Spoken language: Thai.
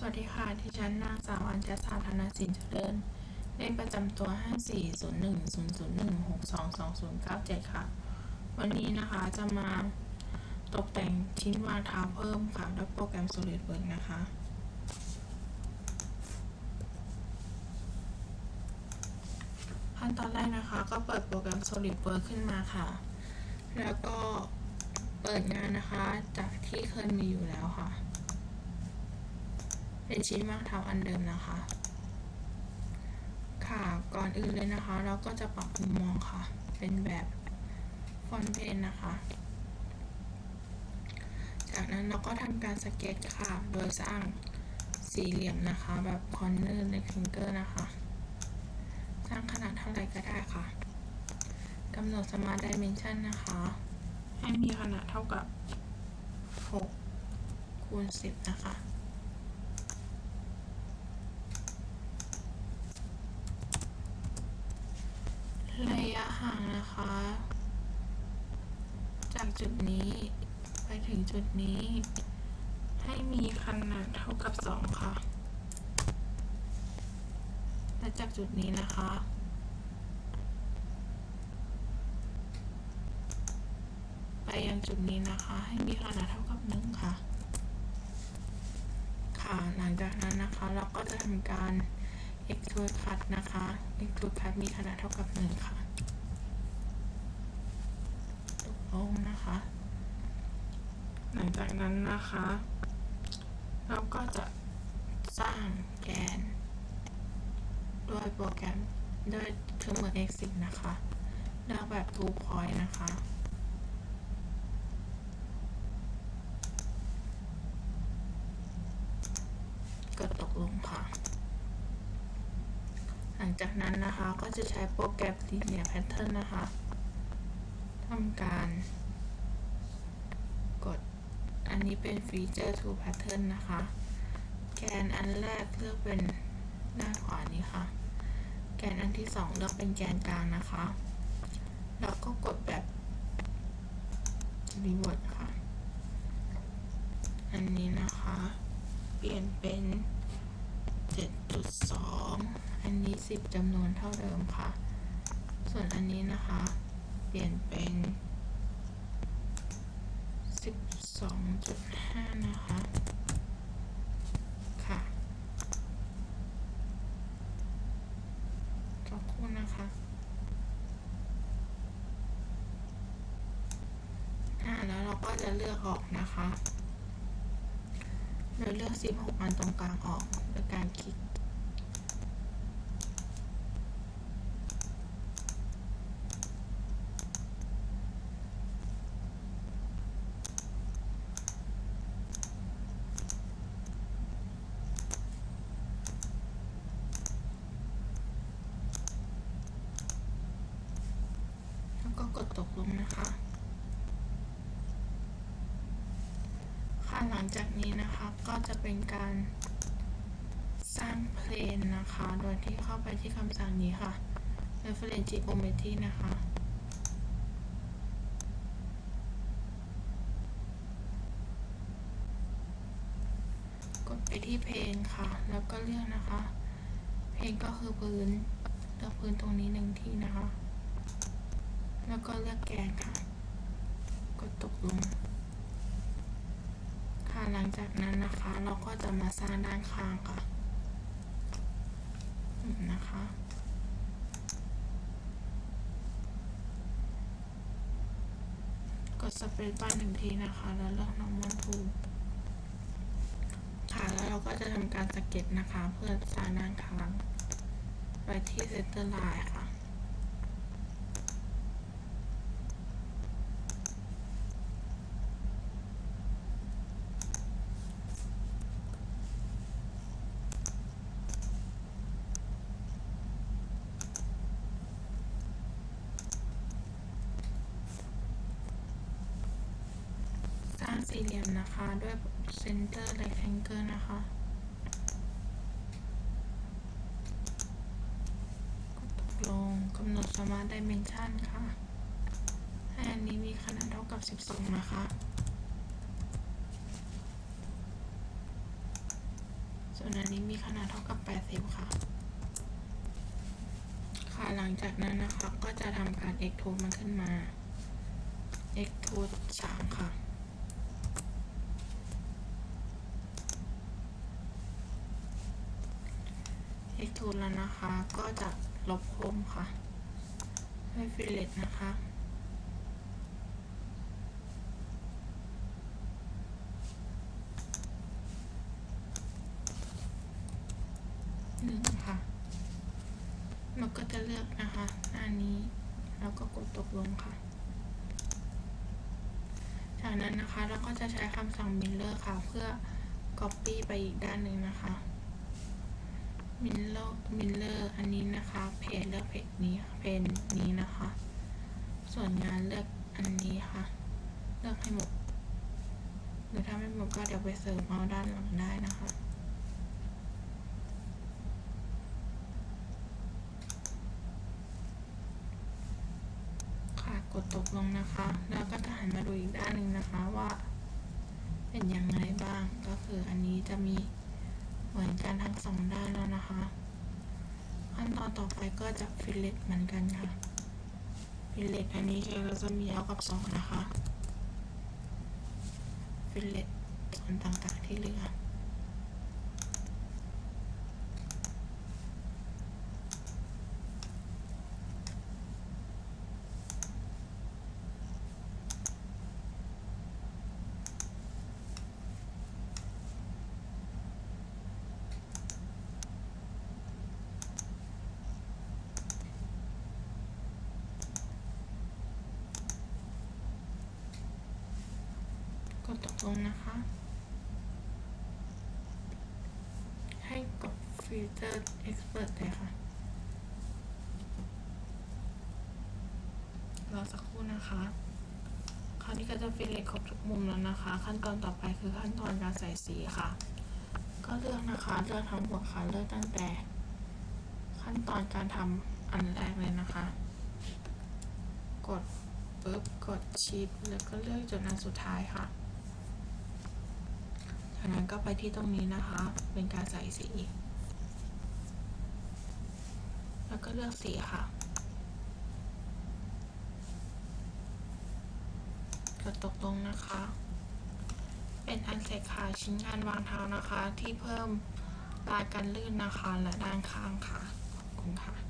สวัสดีค่ะ ที่ฉันนางสาวอัญชสาธนสินเจริญ เลขประจำตัว 54010016220097ค่ะ วันนี้นะคะจะมาตกแต่งชิ้นวางเท้าเพิ่มค่ะด้วยโปรแกรม SolidWorks นะคะ ขั้นตอนแรกนะคะก็เปิดโปรแกรม SolidWorks ขึ้นมาค่ะ แล้วก็เปิดงานนะคะจากที่เคยมีอยู่แล้วค่ะ เป็นชิ้นวางเท้าอันเดิมนะคะ ค่ะ ก่อนอื่นเลยนะคะ เราก็จะปรับมุมมองค่ะ เป็นแบบฟอนต์เพนนะคะ จากนั้นเราก็ทำการสเก็ตค่ะ โดยสร้างสี่เหลี่ยมนะคะ แบบคอนเนอร์ในฟิงเกอร์นะคะ สร้างขนาดเท่าไหร่ก็ได้ค่ะกำหนดสมาร์ทดิเมนชันนะคะ ให้มีขนาดเท่ากับ 6 คูณ 10 นะคะ ระ ยะห่างนะคะ จากจุดนี้ไปถึงจุดนี้ ให้มีขนาดเท่ากับ 2 ค่ะ และจากจุดนี้นะคะไปยังจุดนี้นะคะ ให้มีขนาดเท่ากับ1ค่ะ ค่ะหลังจากนั้นนะคะเราก็จะทำการ extrude cut นะคะ extrude cut มีขนาดเท่ากับ1ค่ะ ตกลงนะคะ หลังจากนั้นนะคะ เราก็จะสร้างแกนด้วยโปรแกรมด้วยเครื่องมือ Exit นะคะเลือกแบบ two point นะคะ กดตกลงค่ะ หลังจากนั้นนะคะก็จะใช้โปรแกรม Linear Pattern นะคะ ทำการกดอันนี้เป็น Feature to Pattern นะคะ แกนอันแรกเลือกเป็นด้าขวานี้ค่ะ แกนอันที่สองเลือกเป็นแกนกลางนะคะ แล้วก็กดแบบ Revert ค่ะ อันนี้นะคะ เปลี่ยนเป็น 7.2 อันนี้ 10จำนวนเท่าเดิมค่ะ ส่วนอันนี้นะคะ เปลี่ยนเป็น12.5นะคะ ค่ะขอบคุณนะคะอ่าแล้วเราก็จะเลือกออกนะคะโดยเลือก16อันตรงกลางออกโดยการคลิก แล้วก็กดตกลง นะคะค่ะหลังจากนี้นะคะก็จะเป็นการสร้างเพลนนะคะ โดยที่เข้าไปที่คำสั่งนี้ค่ะ reference geometry นะคะกดไปที่เพลนค่ะ แล้วก็เลือกนะคะ เพลนก็คือพื้นเลือกพื้นตรงนี้หนึ่งที่นะคะ แล้วก็เลือกแกนค่ะ กดตกลง ค่ะหลังจากนั้นนะคะ เราก็จะมาสร้างด้านข้างค่ะนะคะกดสเปซบาร์หนึ่งทีนะคะ แล้วเลือก normal tool ค่ะ แล้วเราก็จะทำการสเก็ตนะคะ เพื่อสร้างด้านข้าง ไปที่ center line ค่ะางสี่เหลี่ยมนะคะ ด้วย center rectangle นะคะกดตกลงกำหนด smart dimension ค่ะ ให้อันนี้มีขนาดเท่ากับ 12 นะคะ ส่วนอันนี้มีขนาดเท่ากับ 80 ค่ะ ค่ะ หลังจากนั้นนะคะ ก็จะทำการ extrude มันขึ้นมา extrude 3 ค่ะ แล้วนะคะ ก็จะลบคมค่ะด้วยฟิลเลตนะคะหนึ่งค่ะ มันก็จะเลือกนะคะหน้านี้ แล้วก็กดตกลงค่ะ จากนั้นนะคะเราก็จะใช้คำสั่ง Miller ค่ะ เพื่อ Copy ไปอีกด้านหนึ่งนะคะ Miller Miller อันนี้นะคะ เพจเลือกเพจนี้เพจนี้นะคะ ส่วนงานเลือกอันนี้ค่ะ เลือกให้หมดหรือถ้าไม่หมดก็เดี๋ยวไปเสริมเอาด้านหลังได้นะคะค่ะกดตกลงนะคะ แล้วก็จะหันมาดูอีกด้านหนึ่งนะคะว่า เป็นยังไงบ้าง ก็คืออันนี้จะมี เหมือนกันทั้งสองด้านแล้วนะคะ ขั้นตอนต่อไปก็จะฟิลเลตเหมือนกันค่ะ ฟิลเลตอันนี้เราจะมีเอากับสองนะคะ ฟิลเลตส่วนต่างๆที่เหลือ ตกลงนะคะ ให้กด filter expert เลยค่ะ รอสักครู่นะคะ คราวนี้ก็จะฟิลเลตครบทุกมุมแล้วนะคะ ขั้นตอนต่อไปคือขั้นตอนการใส่สีค่ะ ก็เลือกนะคะ เลือกทั้งหมดค่ะ เลือกตั้งแต่ ขั้นตอนการทำอันแรกเลยนะคะ กดปุ๊บกดชิปแล้วก็เลือกจนอันสุดท้ายค่ะ นั้นก็ไปที่ตรงนี้นะคะ เป็นการใส่สี แล้วก็เลือกสีค่ะ กดตกลงนะคะ เป็นอันเสร็จค่ะชิ้นงานวางเท้านะคะ ที่เพิ่มลายกันลื่นนะคะและด้านข้างค่ะ ขอบคุณค่ะ